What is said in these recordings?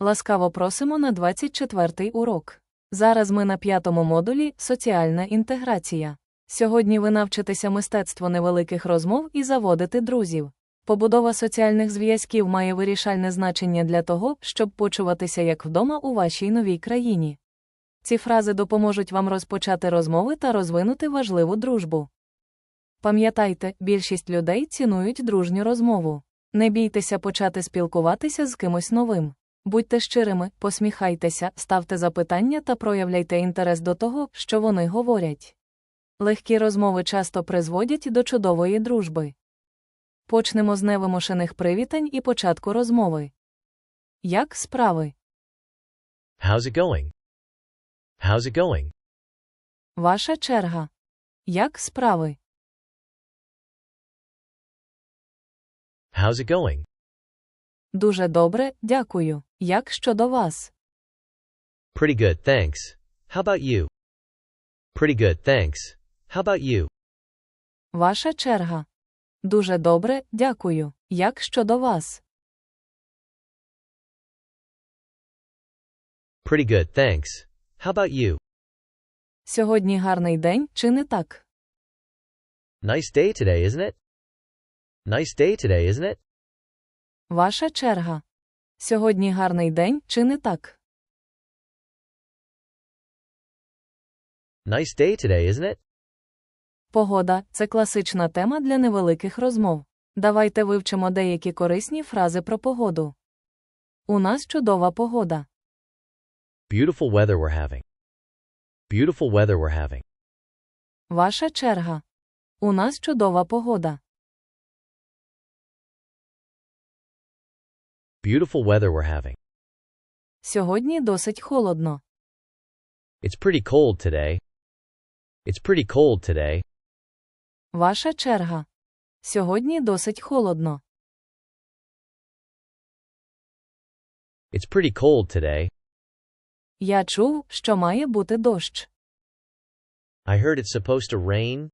Ласкаво просимо на 24-й урок. Зараз ми на п'ятому модулі Соціальна інтеграція. Сьогодні ви навчитеся мистецтво невеликих розмов і заводити друзів. Побудова соціальних зв'язків має вирішальне значення для того, щоб почуватися як вдома у вашій новій країні. Ці фрази допоможуть вам розпочати розмови та розвинути важливу дружбу. Пам'ятайте, більшість людей цінують дружню розмову. Не бійтеся почати спілкуватися з кимось новим. Будьте щирими, посміхайтеся, ставте запитання та проявляйте інтерес до того, що вони говорять. Легкі розмови часто призводять до чудової дружби. Почнемо з невимушених привітань і початку розмови. Як справи? How's it going? How's it going? Ваша черга. Як справи? How's it going? Дуже добре, дякую. Як щодо вас? Pretty good, thanks. How about you? Pretty good, thanks. How about you? Ваша черга. Дуже добре, дякую. Як щодо вас? Pretty good, thanks. How about you? Сьогодні гарний день, чи не так? Nice day today, isn't it? Nice day today, isn't it? Ваша черга. Сьогодні гарний день, чи не так? Nice day today, isn't it? Погода це класична тема для невеликих розмов. Давайте вивчимо деякі корисні фрази про погоду. У нас чудова погода. Beautiful weather we're having. Beautiful weather we're having. Ваша черга. У нас чудова погода. Beautiful weather we're having. Сьогодні досить холодно. It's pretty cold today. It's pretty cold today. Ваша черга. Сьогодні досить холодно. It's pretty cold today. Я чув, що має бути дощ. I heard it's supposed to rain.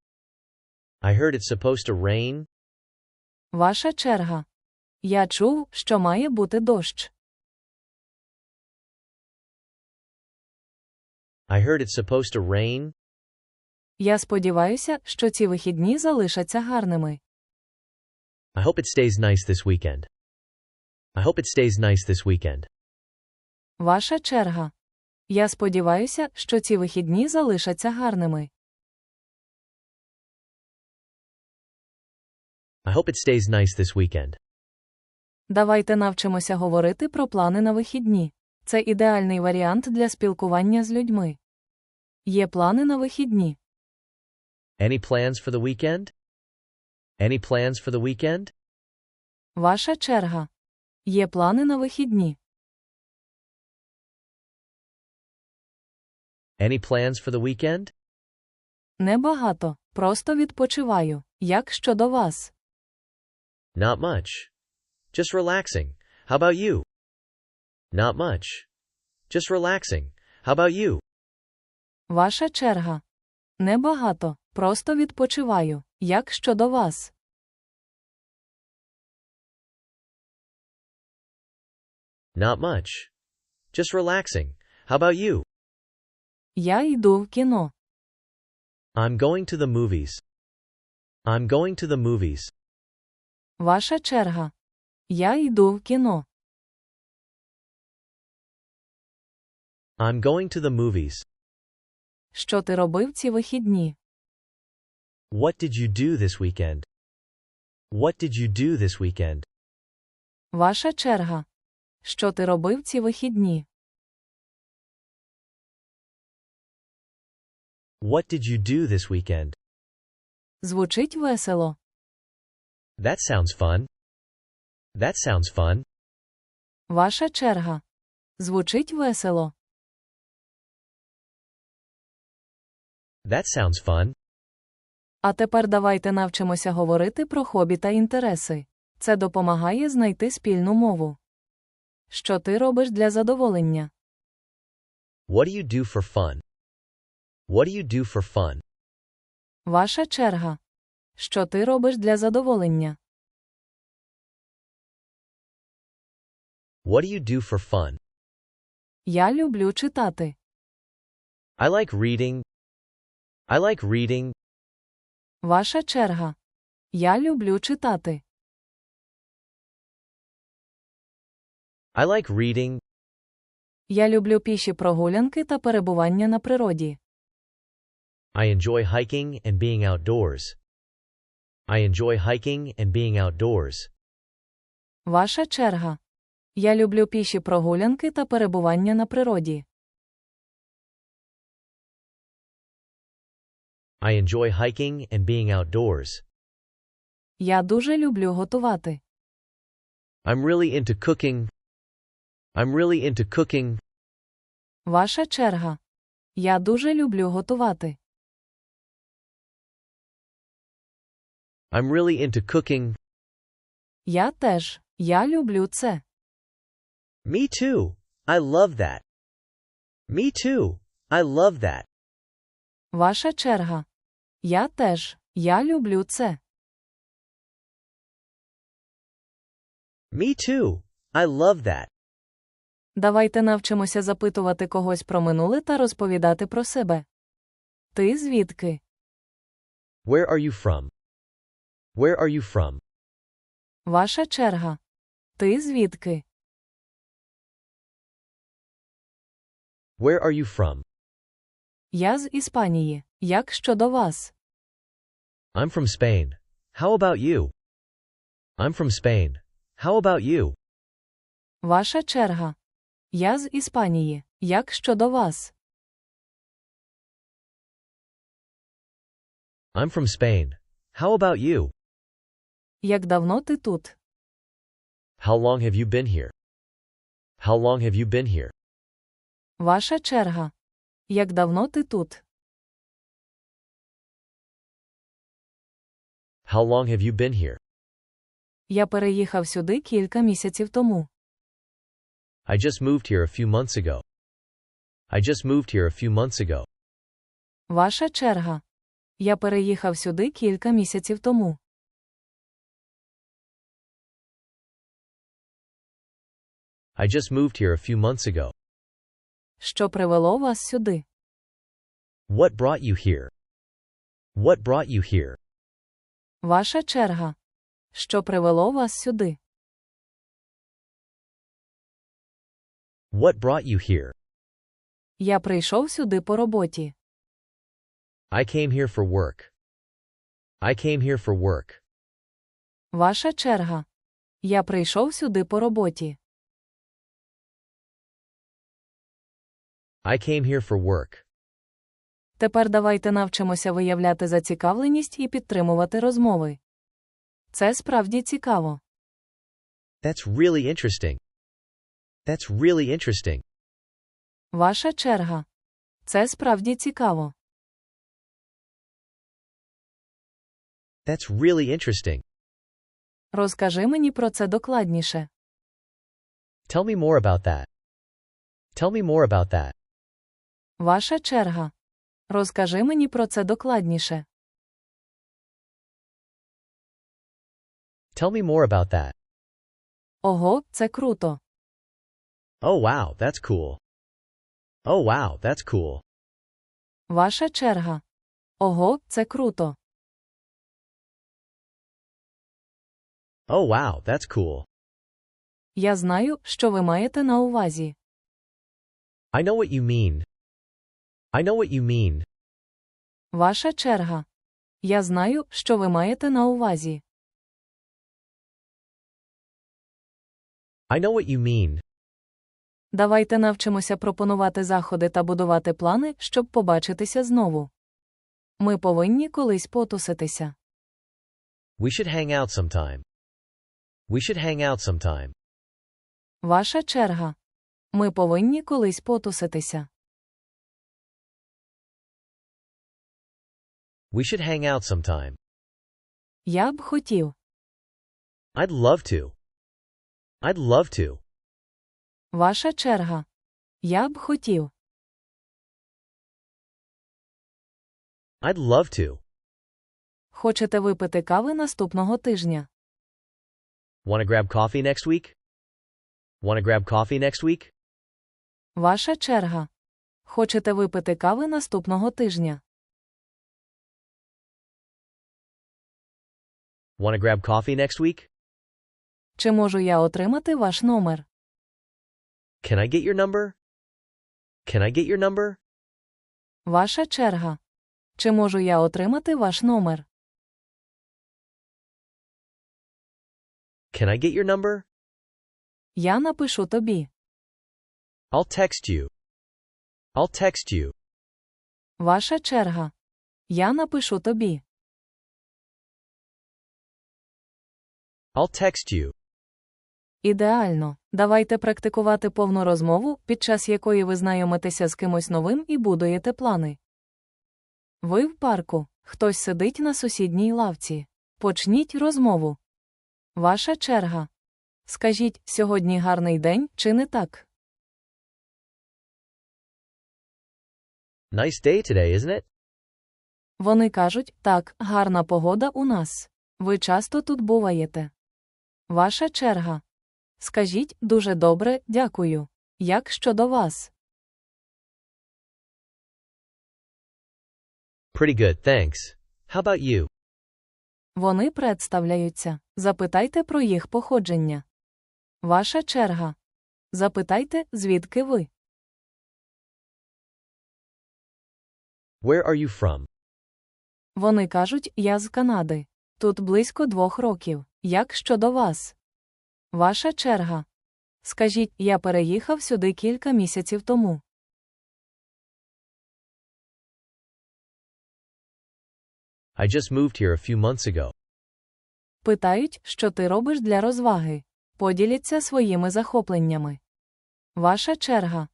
I heard it's supposed to rain. Ваша черга. Я чув, що має бути дощ. I heard it's supposed to rain. Я сподіваюся, що ці вихідні залишаться гарними. I hope it stays nice this weekend. I hope it stays nice this weekend. Ваша черга. Я сподіваюся, що ці вихідні залишаться гарними. I hope it stays nice this weekend. Давайте навчимося говорити про плани на вихідні. Це ідеальний варіант для спілкування з людьми. Є плани на вихідні. Any plans for the weekend? Any plans for the weekend? Ваша черга. Є плани на вихідні. Any plans for the weekend? Небагато. Просто відпочиваю. Як щодо вас? Not much. Just relaxing. How about you? Not much. Just relaxing. How about you? Ваша черга. Небагато. Просто відпочиваю. Як щодо вас? Not much. Just relaxing. How about you? Я йду в кіно. I'm going to the movies. I'm going to the movies. Ваша черга. Я йду в кіно. I'm going to the movies. Що ти робив ці вихідні? What did you do this weekend? What did you do this weekend? Ваша черга. Що ти робив ці вихідні? What did you do this weekend? Звучить весело. That sounds fun. That sounds fun. Ваша черга. Звучить весело. That sounds fun. А тепер давайте навчимося говорити про хобі та інтереси. Це допомагає знайти спільну мову. Що ти робиш для задоволення? What do you do for fun? What do you do for fun? Ваша черга. Що ти робиш для задоволення? What do you do for fun? Я люблю читати. I like reading. I like reading. Ваша черга. Я люблю читати. I like reading. Я люблю піші прогулянки та перебування на природі. I enjoy hiking and being outdoors. I enjoy hiking and being outdoors. Ваша черга. Я люблю піші прогулянки та перебування на природі. I enjoy hiking and being outdoors. Я дуже люблю готувати. I'm really into cooking. I'm really into cooking. Ваша черга. Я дуже люблю готувати. I'm really into cooking. Я теж. Я люблю це. Me too. I love that. Me too. I love that. Ваша черга. Я теж. Я люблю це. Me too. I love that. Давайте навчимося запитувати когось про минуле та розповідати про себе. Ти звідки? Where are you from? Where are you from? Ваша черга. Ти звідки? Where are you from? Я з Іспанії. Як щодо вас? I'm from Spain. How about you? I'm from Spain. How about you? Ваша черга. Я з Іспанії. Як щодо вас? I'm from Spain. How about you? Як давно ти тут? How long have you been here? How long have you been here? Ваша черга. Як давно ти тут? How long have you been here? Я переїхав сюди кілька місяців тому. I just moved here a few months ago. I just moved here a few months ago. Ваша черга. Я переїхав сюди кілька місяців тому. I just moved here a few months ago. Що привело вас сюди? What brought you here? What brought you here? Ваша черга. Що привело вас сюди? What brought you here? Я прийшов сюди по роботі. I came here for work. I came here for work. Ваша черга. Я прийшов сюди по роботі. I came here for work. Тепер давайте навчимося виявляти зацікавленість і підтримувати розмови. Це справді цікаво. That's really interesting. That's really interesting. Ваша черга. Це справді цікаво. That's really interesting. Розкажи мені про це докладніше. Tell me more about that. Tell me more about that. Ваша черга. Розкажи мені про це докладніше. Tell me more about that. Ого, це круто. Oh wow, that's cool. Oh wow, that's cool. Ваша черга. Ого, це круто. Oh wow, that's cool. Я знаю, що ви маєте на увазі. I know what you mean. I know what you mean. Ваша черга. Я знаю, що ви маєте на увазі. I know what you mean. Давайте навчимося пропонувати заходи та будувати плани, щоб побачитися знову. Ми повинні колись потуситися. We should hang out sometime. We should hang out sometime. Ваша черга. Ми повинні колись потуситися. We should hang out sometime. Я б хотів. I'd love to. I'd love to. Ваша черга. Я б хотів. I'd love to. Хочете випити кави наступного тижня? Want to grab coffee next week? Want to grab coffee next week? Ваша черга. Хочете випити кави наступного тижня? Want to grab coffee next week? Чи можу я отримати ваш номер? Can I get your number? Can I get your number? Ваша черга. Чи можу я отримати ваш номер? Can I get your number? Я напишу тобі. I'll text you. I'll text you. Ваша черга. Я напишу тобі. I'll text you. Ідеально. Давайте практикувати повну розмову, під час якої ви знайомитеся з кимось новим і будуєте плани. Ви в парку. Хтось сидить на сусідній лавці. Почніть розмову. Ваша черга. Скажіть, сьогодні гарний день, чи не так? Nice day today, isn't it? Вони кажуть, так, гарна погода у нас. Ви часто тут буваєте. Ваша черга. Скажіть, дуже добре, дякую. Як щодо вас? Pretty good, thanks. How about you? Вони представляються. Запитайте про їх походження. Ваша черга. Запитайте, звідки ви. Where are you from? Вони кажуть, я з Канади. Тут близько двох років. Як щодо вас? Ваша черга. Скажіть, я переїхав сюди кілька місяців тому. I just moved here a few months ago. Питають, що ти робиш для розваги. Поділяться своїми захопленнями. Ваша черга.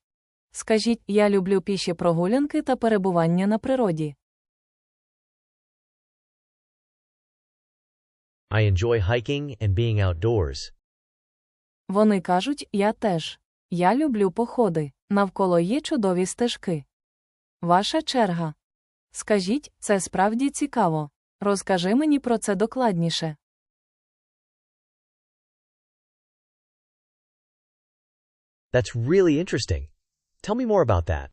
Скажіть, я люблю піші прогулянки та перебування на природі. I enjoy hiking and being outdoors. Вони кажуть, я теж. Я люблю походи. Навколо є чудові стежки. Ваша черга. Скажіть, це справді цікаво. Розкажи мені про це докладніше. That's really interesting. Tell me more about that.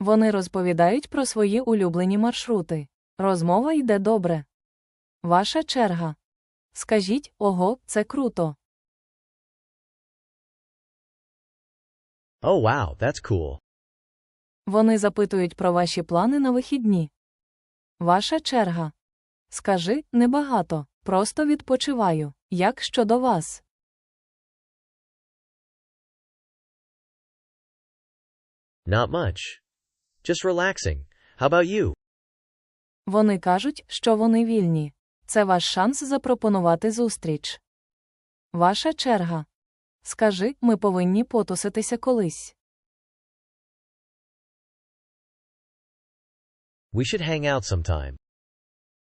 Вони розповідають про свої улюблені маршрути. Розмова йде добре. Ваша черга. Скажіть, ого, це круто. Oh wow, that's cool. Вони запитують про ваші плани на вихідні. Ваша черга. Скажи, небагато, просто відпочиваю. Як щодо вас? Not much. Just relaxing. How about you? Вони кажуть, що вони вільні. Це ваш шанс запропонувати зустріч. Ваша черга. Скажи, ми повинні потуситися колись. We should hang out sometime.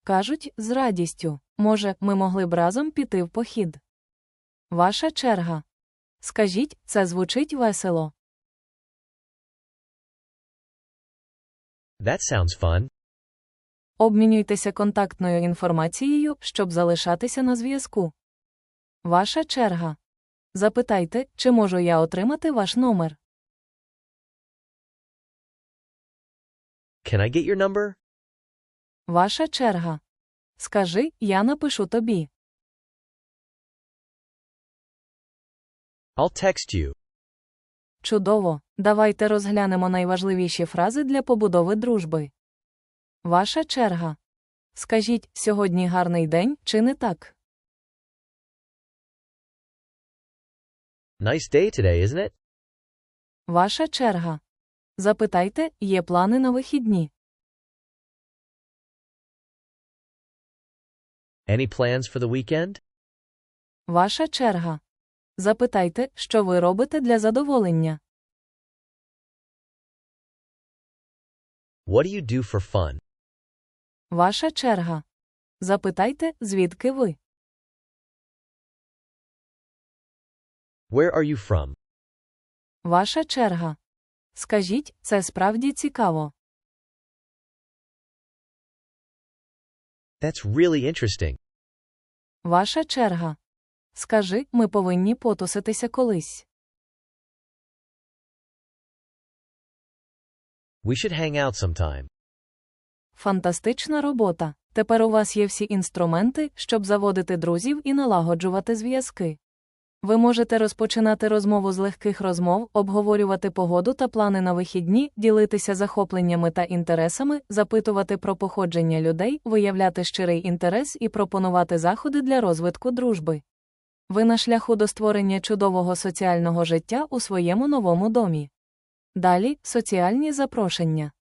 Кажуть, з радістю. Може, ми могли б разом піти в похід. Ваша черга. Скажіть, це звучить весело. That sounds fun. Обмінюйтеся контактною інформацією, щоб залишатися на зв'язку. Ваша черга. Запитайте, чи можу я отримати ваш номер. Can I get your number? Ваша черга. Скажи, я напишу тобі. I'll text you. Чудово. Давайте розглянемо найважливіші фрази для побудови дружби. Ваша черга. Скажіть, сьогодні гарний день, чи не так? Nice day today, isn't it? Ваша черга. Запитайте, є плани на вихідні. Any plans for the weekend? Ваша черга. Запитайте, що ви робите для задоволення. What do you do for fun? Ваша черга. Запитайте, звідки ви. Where are you from? Ваша черга. Скажіть, це справді цікаво. That's really interesting. Ваша черга. Скажи, ми повинні потуситися колись. We should hang out sometime. Фантастична робота. Тепер у вас є всі інструменти, щоб заводити друзів і налагоджувати зв'язки. Ви можете розпочинати розмову з легких розмов, обговорювати погоду та плани на вихідні, ділитися захопленнями та інтересами, запитувати про походження людей, виявляти щирий інтерес і пропонувати заходи для розвитку дружби. Ви на шляху до створення чудового соціального життя у своєму новому домі. Далі соціальні запрошення.